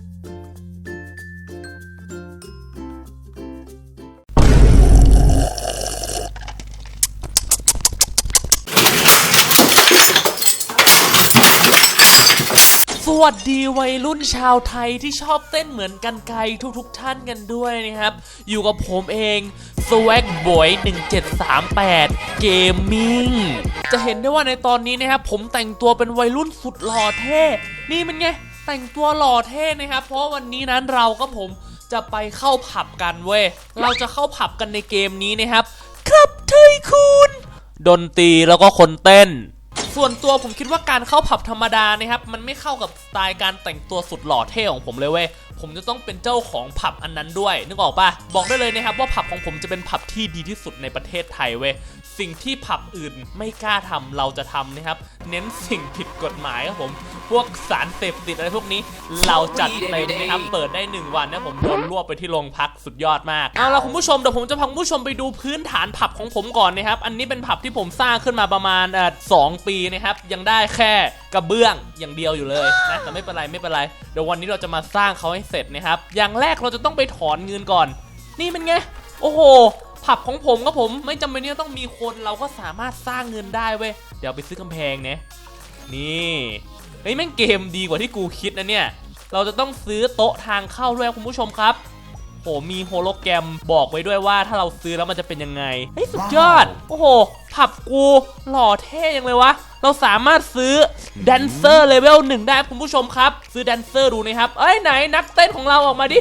สวัสดีวัยรุ่นชาวไทยที่ชอบเต้นเหมือนกันไกลทุกๆท่านกันด้วยนะครับ อยู่กับผมเอง Swag Boy 1738 Gaming จะเห็นได้ว่าในตอนนี้นะครับผมแต่งตัวเป็นวัยรุ่นสุดหล่อเท่ นี่มันไง แต่งตัวหล่อเท่นะครับ เพราะวันนี้นั้นเราก็ผมจะไปเข้าผับกันเว้ย เราจะเข้าผับกันในเกมนี้นะครับ ครับไทคูนดนตรีแล้วก็คนเต้น ส่วนตัวผมคิดว่าการเข้าผับธรรมดานะครับ มันไม่เข้ากับสไตล์การแต่งตัวสุดหล่อเท่ของผมเลยเว้ย ผมจะต้องเป็นเจ้าของผับอันนั้นด้วย นึกออกปะบอกได้เลยนะครับว่าผับของผมจะเป็นผับที่ดีที่สุดในประเทศไทยเว้ย สิ่งที่ผับอื่นไม่กล้าทำเราจะทำนะครับ เน้นสิ่งผิดกฎหมายครับผม พวกสารเสพติดอะไรพวกนี้ เราจัดเต็มนะครับ เปิดได้ 1 วันนะผมโดนรวบไปที่โรงพักสุดยอดมาก เอาล่ะคุณผู้ชมเดี๋ยวผมจะพาคุณผู้ชมไปดูพื้นฐานผับของผมก่อนนะครับ อันนี้เป็นผับที่ผมสร้างขึ้นมาประมาณเอ่อสองปีนะครับ ยังได้แค่กระเบื้องอย่างเดียวอยู่เลยนะแต่ไม่เป็นไรไม่เป็นไรเดี๋ยววันนี้เราจะมาสร้างเขาให้เสร็จนะครับ อย่างแรกเราจะต้องไปถอนเงินก่อน นี่เป็นไง โอ้โห ผับของผมก็ผมไม่จำเป็นที่จะต้องมีคนเราก็สามารถสร้างเงินได้เว้ยเดี๋ยวไปซื้อกำแพงเนี่ยนี่เฮ้ยแม่งเกมดีกว่าที่กูคิดนะเนี่ย เราจะต้องซื้อโต๊ะทางเข้าด้วยคุณผู้ชมครับโหมีโฮโลแกรมบอกไว้ด้วยว่าถ้าเราซื้อแล้วมันจะเป็นยังไงเฮ้ยสุดยอด โอ้โห ผับกูหล่อเท่ยังเลยวะ เราสามารถซื้อแดนเซอร์เลเวลหนึ่งได้คุณผู้ชมครับ ซื้อแดนเซอร์ดูนะครับ เอ้ยไหนนักเต้นของเราออกมาดิ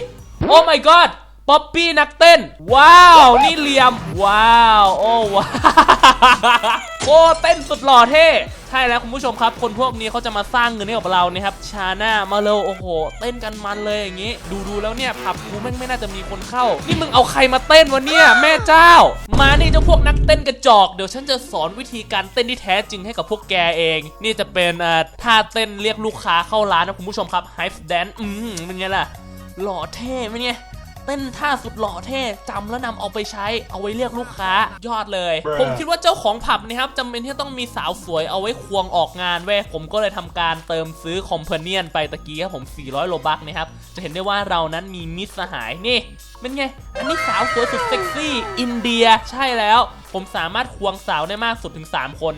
โอ้ my god ป๊อปปี้นักเต้น ว้าว นี่เหลี่ยม ว้าว โอ้ว้าวโอ้เต้นสุดหล่อเท่ใช่แล้วคุณผู้ชมครับ คนพวกนี้เขาจะมาสร้างเงินให้กับเรานะครับชาหน้ามาเร็วโอ้โห เต้นกันมันเลยอย่างนี้ ดูดูแล้วเนี่ยผับกูแม่งไม่น่าจะมีคนเข้า นี่มึงเอาใครมาเต้นวะเนี่ยแม่เจ้า มานี่เจ้าพวกนักเต้นกระจอกเดี๋ยวฉันจะสอนวิธีการเต้นที่แท้จริงให้กับพวกแกเอง นี่จะเป็นอ่อท่าเต้นเรียกลูกค้าเข้าร้านนะคุณผู้ชมครับ h i ์ Dance อืมเป็นไงล่ะหล่อเท่ไหมเนี่ย เต้นท่าสุดหล่อเท่จำแล้วนำเอาไปใช้เอาไว้เรียกลูกค้ายอดเลยผมคิดว่าเจ้าของผับนะครับจำเป็นที่ต้องมีสาวสวยเอาไว้ควงออกงานเว้ยผมก็เลยทำการเติมซื้อคอมเพเนียนไปตะกี้ครับผม 400 โลบักนะครับ จะเห็นได้ว่าเรานั้นมีมิตรสหายนี่เป็นไง อันนี้สาวสวยสุดเซ็กซี่ อินเดียใช่แล้ว ผมสามารถควงสาวได้มากสุดถึง 3 คน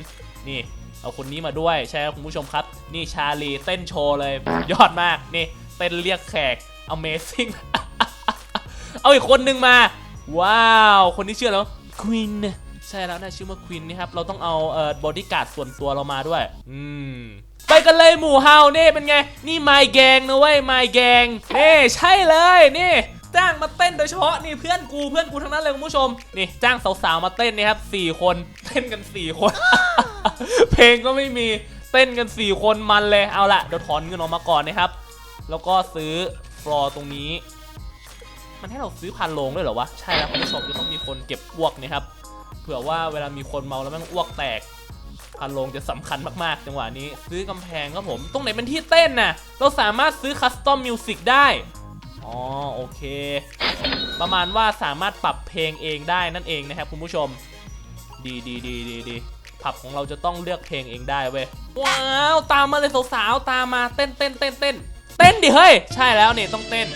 นี่เอาคนนี้มาด้วยใช่ครับคุณผู้ชมครับ นี่ชาลีเต้นโชว์เลย ยอดมากนี่เต้นเรียกแขก Amazing เอาอีกคนนึงมา ว้าว คนที่เชื่อแล้วควินใช่แล้วนะชื่อว่าควินนี่ครับ เราต้องเอาเอ่อบอดี้การ์ดส่วนตัวเรามาด้วย อืมไปกันเลยหมู่เฮาเน่เป็นไง นี่ไมแกงนะเว้ยไมแกงนี่ใช่เลยนี่จ้างมาเต้นโดยเฉพาะนี่เพื่อนกูเพื่อนกูทั้งนั้นเลยคุณผู้ชม นี่จ้างสาวๆมาเต้นนี่ครับสี่คนเต้นกันสี่คน เพลงก็ไม่มีเต้นกันสี่คนมันเลยเอาละเดี๋ยวถอนเงินออกมาก่อนนะครับ แล้วก็ซื้อฟลอร์ตรงนี้ มันให้เราซื้อพันโลงด้วยเหรอวะ ใช่แล้วคุณผู้ชมจะต้องมีคนเก็บอ้วกนะครับ เผื่อว่าเวลามีคนเมาแล้วม่งอ้วกแตกพันโลงจะสำคัญมากๆ จังหวะนี้ ซื้อกำแพงครับผม ตรงไหนเป็นที่เต้นน่ะ เราสามารถซื้อคัสตอมมิวสิกได้ อ๋อโอเค ประมาณว่าสามารถปรับเพลงเองได้นั่นเองนะครับคุณผู้ชม ดีดีดีดีดีผับของเราจะต้องเลือกเพลงเองได้เว้ย ว้าว ตามมาเลยสาวๆ ตามมาเต้นเต้นเต้นเต้นเต้นดิเฮ้ย ใช่แล้วเนี่ยต้องเต้น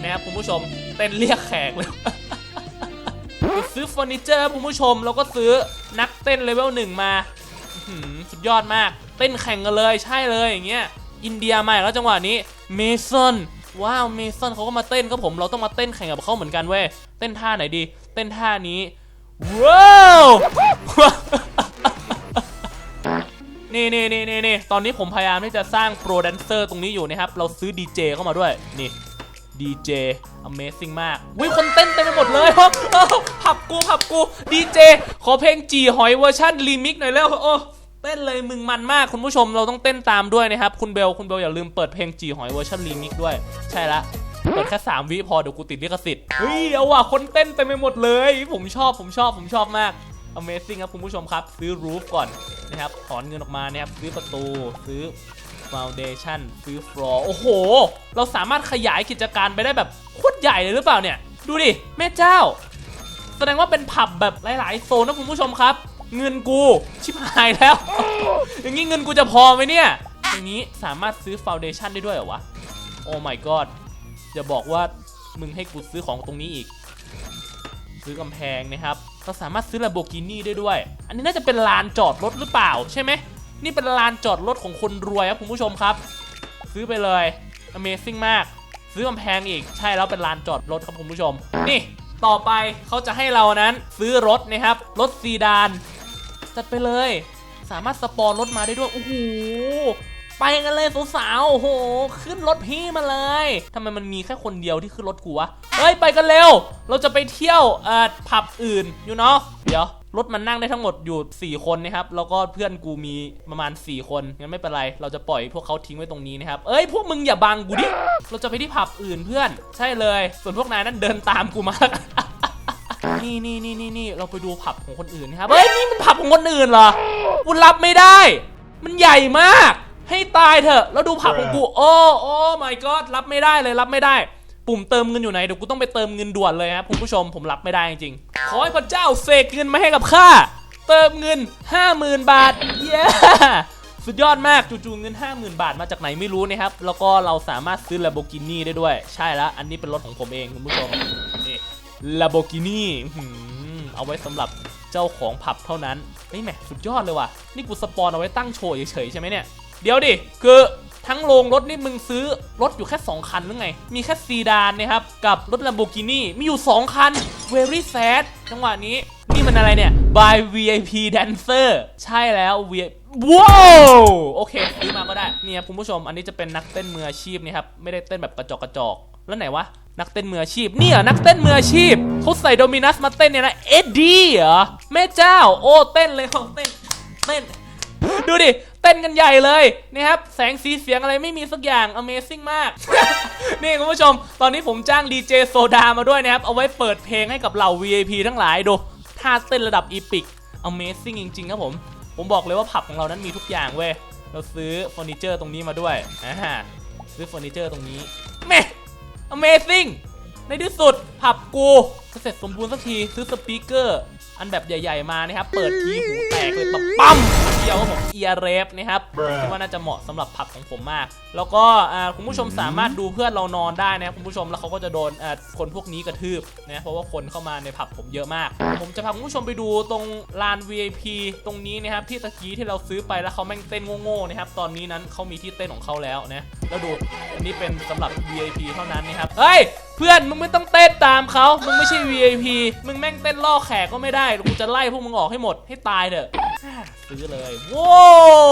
นะครับคุณผู้ชม เต้นเรียกแขกเลยไปซื้อเฟอร์นิเจอร์คุณผู้ชม แล้วก็ซื้อนักเต้นเลเวลหนึ่งมาสุดยอดมาก เต้นแข่งกันเลยใช่เลยอย่างเงี้ยอินเดียมาแล้วจังหวะนี้เมซอนว้าวเมซอนเขาก็มาเต้นครับผมเราต้องมาเต้นแข่งกับเขาเหมือนกันเว้ยเต้นท่าไหนดี เต้นท่านี้ว้าวนี่นี่นี่นี่นี่ตอนนี้ผมพยายามที่จะสร้างโปรแดนเซอร์ตรงนี้อยู่นะครับ เราซื้อดีเจเข้ามาด้วยนี่ ดีเจ Amazing มากวิคนเต้นเต็มไปหมดเลยโอ้โอ้ผับกูผับกูดีเจขอเพลงจีหอยเวอร์ชันรีมิกหน่อยแล้วโอ้เต้นเลยมึงมันมากคุณผู้ชมเราต้องเต้นตามด้วยนะครับ คุณเบลคุณเบลอย่าลืมเปิดเพลงจีหอยเวอร์ชันรีมิกด้วย ใช่ละเปิดแค่3วิพอเดี๋ยวกูติดลิขสิทธิ์เฮ้ยเอาว่ะคนเต้นเต็มไปหมดเลย ผมชอบผมชอบผมชอบมาก Amazing ครับคุณผู้ชมครับ ซื้อรูฟก่อนนะครับถอนเงินออกมานะครับซื้อประตูซื้อ Foundation ซื้อฟลอร์โอ้โห เราสามารถขยายกิจการไปได้แบบโคตรใหญ่เลยหรือเปล่าเนี่ย ดูดิ แม่เจ้า แสดงว่าเป็นผับแบบหลาย ๆ โซนนะคุณผู้ชมครับ เงินกู ชิบหายแล้ว อย่างนี้เงินกูจะพอไหมเนี่ยอย่างนี้สามารถซื้อ Foundation ได้ด้วยเหรอวะ โอ้ my god จะบอกว่ามึงให้กูซื้อของตรงนี้อีก ซื้อกำแพงนะครับเราสามารถซื้อ Lamborghini ได้ด้วย อันนี้น่าจะเป็นลานจอดรถหรือเปล่าใช่ไหม นี่เป็นลานจอดรถของคนรวยครับคุณผู้ชมครับ ซื้อไปเลย Amazing มาก ซื้อกำแพงอีกใช่แล้วเป็นลานจอดรถครับคุณผู้ชม นี่ต่อไปเขาจะให้เรานั้นซื้อรถนะครับ รถซีดาน จัดไปเลย สามารถสปอนรถมาได้ด้วยโอ้โหไปกันเลยสาวๆโอ้โห ขึ้นรถพี่มาเลยทำไมมันมีแค่คนเดียวที่ขึ้นรถกูวะเฮ้ยไปกันเร็ว เราจะไปเที่ยวเอ่อผับอื่นอยู่เนาะเดี๋ยว รถมันนั่งได้ทั้งหมดอยู่ 4 คนนะครับ แล้วก็เพื่อนกูมีประมาณ 4 คนงั้นไม่เป็นไร เราจะปล่อยพวกเขาทิ้งไว้ตรงนี้นะครับ เอ้ย พวกมึงอย่าบังกูดิ เราจะไปที่ผับอื่นเพื่อน ใช่เลย ส่วนพวกนายนั้นเดินตามกูมานี่นี่นี่นี่นี่เราไปดูผับของคนอื่นนะครับ เฮ้ย นี่มันผับของคนอื่นเหรอกูรับไม่ได้ มันใหญ่มาก ให้ตายเถอะ แล้วดูผับของกู โอ้ โอ้ my god รับไม่ได้เลย รับไม่ได้ ปุ่มเติมเงินอยู่ไหนเดี๋ยวกูต้องไปเติมเงินด่วนเลยครับคุณผู้ชมผมรับไม่ได้จริงๆขอให้พระเจ้าเสกเงินมาให้กับข้าเติมเงิน 50,000 บาทเย้สุดยอดมากจู่ๆเงิน 50,000 บาทมาจากไหนไม่รู้นะครับ แล้วก็เราสามารถซื้อ Lamborghini ได้ด้วย ใช่แล้ว อันนี้เป็นรถของผมเองคุณผู้ชมนี่ Lamborghini เอาไว้สำหรับเจ้าของผับเท่านั้นเฮ้แหมสุดยอดเลยว่ะ นี่กูสปอนเอาไว้ตั้งโชว์เฉยๆใช่ไหมเนี่ย เดี๋ยวดิ คือ ทั้งโรงรถนี่มึงซื้อรถอยู่แค่ 2 คันหรือไง มีแค่ซีดานนะครับ กับรถ Lamborghini มีอยู่ 2 คัน very sad จังหวะนี้ นี่มันอะไรเนี่ย by VIP dancer ใช่แล้ว VIP ว้าวโอเคซื้อมาก็ได้เนี่ยคุณผู้ชมอันนี้จะเป็นนักเต้นมืออาชีพนี่ครับ ไม่ได้เต้นแบบกระจอกกระจอกแล้วไหนวะนักเต้นมืออาชีพเนี่ยนักเต้นมืออาชีพเขาใส่โดมินัสมาเต้นเนี่ยนะเอ็ดดี้เหรอแม่เจ้า โอ้เต้นเลยเขาเต้นเต้น ดูดิ ต้นกันใหญ่เลยนี่ครับแสงสีเสียงอะไรไม่มีสักอย่าง Amazing มาก นี่คุณผู้ชม ตอนนี้ผมจ้างดีเจโซดามาด้วยนะครับ เอาไว้เปิดเพลงให้กับเหล่า VIP ทั้งหลายดูท่าเต้นระดับอีพิก Amazing จริงๆครับผม ผมบอกเลยว่าผับของเรานั้นมีทุกอย่างเว้ยเราซื้อเฟอร์นิเจอร์ตรงนี้มาด้วยอ่าซื้อเฟอร์นิเจอร์ตรงนี้แม่ Amazing ในที่สุดผับกูเสร็จสมบูรณ์สักทีซื้อสปีกเกอร์ อันแบบใหญ่ ๆมานะครับเปิดทีหูแตกเลยแบบปั๊มเดียวครับผมเอียร์เรฟนะครับ Bruh คิดว่าน่าจะเหมาะสำหรับผับของผมมาก แล้วก็อ่าคุณผู้ชมสามารถดูเพื่อนเรานอนได้นะครับคุณผู้ชมแล้วเขาก็จะโดนอ่าคนพวกนี้กระทืบนะเพราะว่าคนเข้ามาในผับผมเยอะมาก ผมจะพาคุณผู้ชมไปดูตรงลาน VIP ตรงนี้นะครับที่ตะกี้ที่เราซื้อไปแล้วเขาแม่งเต้นโง่ๆนะครับตอนนี้นั้นเขามีที่เต้นของเขาแล้วนะแล้วดูอันนี้เป็นสำหรับ VIP เท่านั้นนะครับเฮ้ย เพื่อนมึงไม่ต้องเต้นตามเขามึงไม่ใช่ VIP มึงแม่งเต้นล่อแขกก็ไม่ได้กูจะไล่พวกมึงออกให้หมดให้ตายเถอะซื้อเลยว้า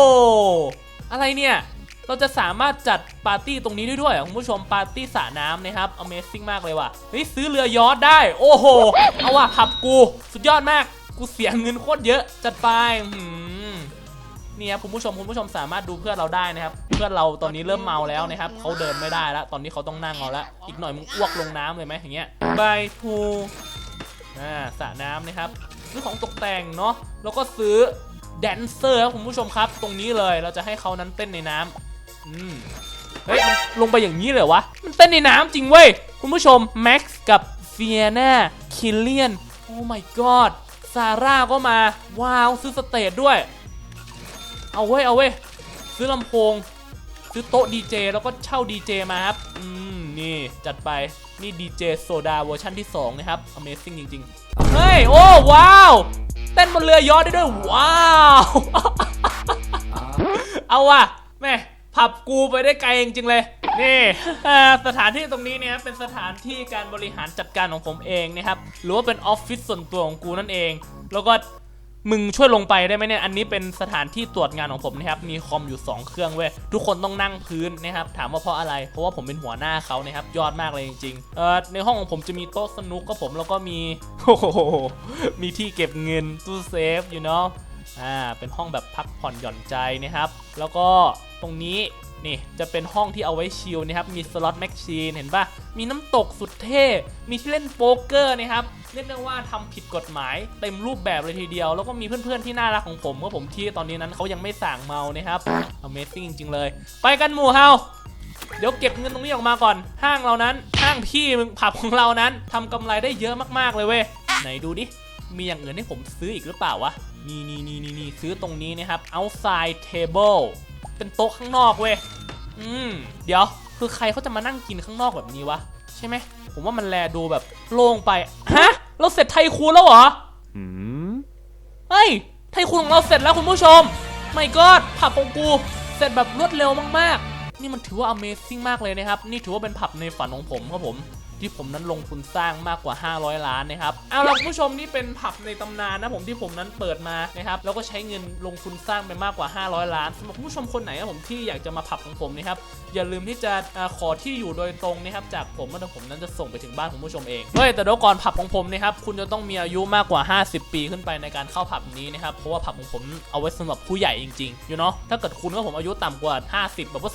วอะไรเนี่ยเราจะสามารถจัดปาร์ตี้ตรงนี้ได้ด้วยเหรอคุณผู้ชมปาร์ตี้สระน้ำนะครับ Amazing มากเลยว่ะเฮ้ยซื้อเรือยอทได้ โอ้โห เอาว่ะผับกู สุดยอดมาก กูเสียเงินโคตรเยอะ จัดไป อื้อหือนี่ครับคุณผู้ชมคุณผู้ชมสามารถดูเพื่อนเราได้นะครับ เพื่อนเราตอนนี้เริ่มเมาแล้วนะครับเขาเดินไม่ได้แล้ว ตอนนี้เขาต้องนั่งเอาละอีกหน่อยมึงอ้วกลงน้ำเลยไหมอย่างเงี้ยใบทูอ่าสระน้ำนะครับซื้อของตกแต่งเนาะแล้วก็ซื้อแดนเซอร์ครับคุณผู้ชมครับ ตรงนี้เลยเราจะให้เขานั้นเต้นในน้ำอืมเฮ้ยมันลงไปอย่างนี้เลยวะมันเต้นในน้ำจริงเว้ยคุณผู้ชมแม็กซ์กับเฟียนาคิลเลียนโอ้ my god ซาร่าก็มา ว้าว ซื้อสเตจด้วย เอาเว้ยเอาเว้ยซื้อลำโพง ซื้อโต๊ะดีเจแล้วก็เช่าดีเจมาครับ อืม นี่จัดไปนี่ดีเจโซดาเวอร์ชันที่ 2 นะครับ Amazing จริงๆ เฮ้ย โอ้ ว้าว เต้นบนเรือยอชต์ได้ด้วย ว้าว เอาว่ะแม่ผับกูไปได้ไกลจริงๆเลย นี่ สถานที่ตรงนี้เนี่ยเป็นสถานที่การบริหารจัดการของผมเองนะครับ หรือว่าเป็นออฟฟิศส่วนตัวของกูนั่นเอง แล้วก็ มึงช่วยลงไปได้ไหมเนี่ย อันนี้เป็นสถานที่ตรวจงานของผมนะครับ มีคอมอยู่ 2 เครื่องเว้ย ทุกคนต้องนั่งพื้นนะครับ ถามว่าเพราะอะไร เพราะว่าผมเป็นหัวหน้าเขานะครับ ยอดมากเลยจริงๆ เอ่อ ในห้องของผมจะมีโต๊ะสนุกก็ผมแล้วก็มี โอ้โห มีที่เก็บเงินตู้เซฟ you know อ่า เป็นห้องแบบพักผ่อนหย่อนใจนะครับ แล้วก็ตรงนี้ นี่จะเป็นห้องที่เอาไว้ชิลนะครับ มีสล็อตแมชชีนเห็นปะมีน้ำตกสุดเท่ มีที่เล่นโป๊กเกอร์นะครับเรียกได้ว่าทำผิดกฎหมายเต็มรูปแบบเลยทีเดียว แล้วก็มีเพื่อนๆที่น่ารักของผมก็ผมที่ตอนนี้นั้นเขายังไม่สั่งเมานะครับ Amazing จริง ๆ เลย ไปกันหมู่เฮาเดี๋ยวเก็บเงินตรงนี้ออกมาก่อน ห้างเรานั้นห้างพี่มึงผับของเรานั้นทำกำไรได้เยอะมากๆเลยเว้ยไหนดูดิมีอย่างอื่นให้ผมซื้ออีกหรือเปล่าวะนี่นี่นี่นี่ซื้อตรงนี้นะครับ outside table เป็นโต๊ะข้างนอกเว้ย อืม เดี๋ยว คือใครเขาจะมานั่งกินข้างนอกแบบนี้วะ ใช่ไหม ผมว่ามันแลดูแบบโล่งไป ฮะ เราเสร็จไทยคูณแล้วเหรอเฮ้ย ไทยคูณของเราเสร็จแล้วคุณผู้ชม ไม่ก็ผับของกู เสร็จแบบรวดเร็วมากๆ นี่มันถือว่า Amazing มากเลยนะครับ นี่ถือว่าเป็นผับในฝันของผมครับผม ที่ผมนั้นลงทุนสร้างมากกว่า 500 ล้านนะครับเอาล่ะคุณผู้ชมนี่เป็นผับในตำนานนะผมที่ผมนั้นเปิดมานะครับแล้วก็ใช้เงินลงทุนสร้างไปมากกว่า 500 ล้านสำหรับคุณผู้ชมคนไหนครับผมที่อยากจะมาผับของผมนะครับอย่าลืมที่จะอขอที่อยู่โดยตรงนะครับจากผมเดี๋ยวผมนั้นจะส่งไปถึงบ้านของผู้ชมเองเฮ้ยแต่เดี๋ยวก่อนผับของผมนะครับคุณจะต้องมีอายุมากกว่า 50 ปีขึ้นไปในการเข้าผับนี้นะครับเพราะว่าผับของผมเอาไว้สำหรับผู้ใหญ่จริงๆอยู่เนาะถ้าเกิดคุณว่าผมอายุต่ำกว่า 50 แบบว่า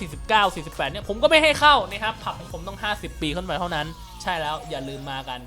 49 48เนี่ยผมก็ไม่ให้เข้านะครับผับของผมต้อง 50 ปีขึ้นไปเท่านั้นใช่แล้วอย่าลืมมากัน